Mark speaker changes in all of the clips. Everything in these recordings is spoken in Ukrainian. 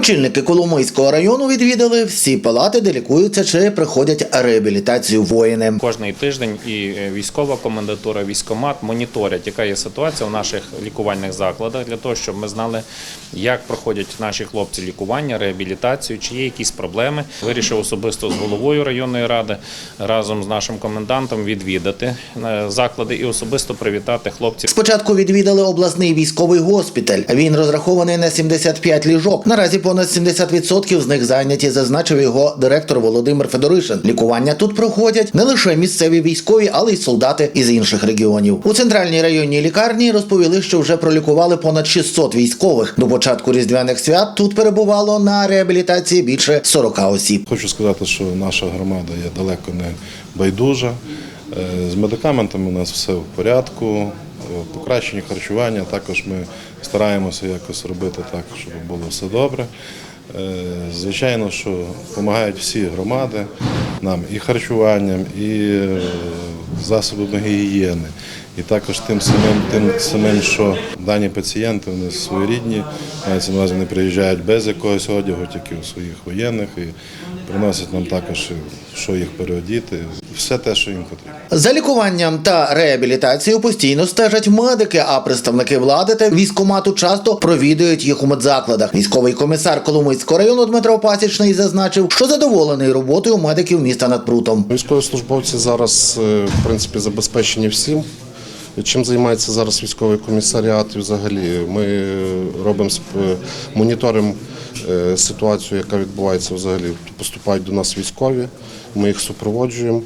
Speaker 1: Очільники Коломийського району відвідали всі палати, де лікуються чи приходять реабілітацію воїни.
Speaker 2: Кожний тиждень і е, військова комендатура, військомат моніторять, яка є ситуація в наших лікувальних закладах, для того, щоб ми знали, як проходять наші хлопці лікування, реабілітацію, чи є якісь проблеми. Вирішив особисто з головою районної ради разом з нашим комендантом відвідати е, заклади і особисто привітати хлопців.
Speaker 1: Спочатку відвідали обласний військовий госпіталь. Він розрахований на 75 ліжок. Наразі понад 70% з них зайняті, зазначив його директор Володимир Федоришин. Лікування тут проходять не лише місцеві військові, але й солдати із інших регіонів. У центральній районній лікарні розповіли, що вже пролікували понад 600 військових. До початку різдвяних свят тут перебувало на реабілітації більше 40 осіб.
Speaker 3: Хочу сказати, що наша громада є далеко не байдужа. Е, З медикаментами у нас все в порядку, покращення харчування. Також ми стараємося якось робити так, щоб було все добре. Е, Звичайно, що допомагають всі громади нам і харчуванням, і е, засобами гігієни. І також тим самим, тим самим, що дані пацієнти вони своєрідні, мається на увазі, вони приїжджають без якогось одягу, тільки у своїх воєнних, і приносять нам також, що їх переодіти, все те, що їм потрібно.
Speaker 1: За лікуванням та реабілітацією постійно стежать медики, а представники влади та військомату часто провідують їх у медзакладах. Військовий комісар Коломийського району Дмитро Пасічний зазначив, що задоволений роботою медиків міста над прутом.
Speaker 4: Військовослужбовці зараз е, принципі забезпечені всім. Чим займається зараз військовий комісаріат? І взагалі ми е, робимо сп- моніторимо е, ситуацію, яка відбувається взагалі. Поступають до нас військові, ми їх супроводжуємо,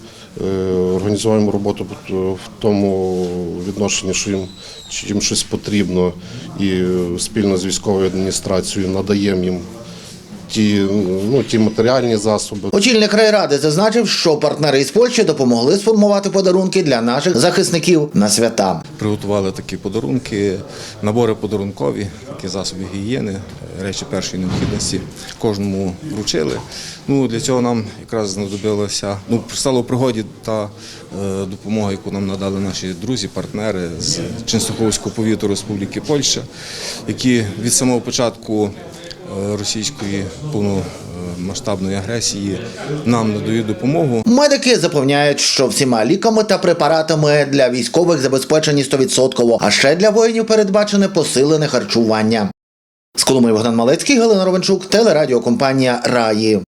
Speaker 4: е, організовуємо роботу в тому відношенні, що їм, чи їм щось потрібно, і е, спільно з військовою адміністрацією надаємо їм ті, ну, ті матеріальні засоби.
Speaker 1: Очільник райради зазначив, що партнери із Польщі допомогли сформувати подарунки для наших захисників на свята.
Speaker 5: Приготували такі подарунки, набори подарункові, такі засоби гігієни, речі першої необхідності. Кожному вручили. Ну, для цього нам якраз знадобилося, ну, стало в пригоді та е, допомога, яку нам надали наші друзі, партнери з Ченстоховського повіту Республіки Польща, які від самого початку російської повномасштабної агресії нам надають допомогу.
Speaker 1: Медики запевняють, що всіма ліками та препаратами для військових забезпечені 100%, а ще для воїнів передбачене посилене харчування. З Коломиї Богдан Малецький, Галина Ровенчук, телерадіокомпанія Раї.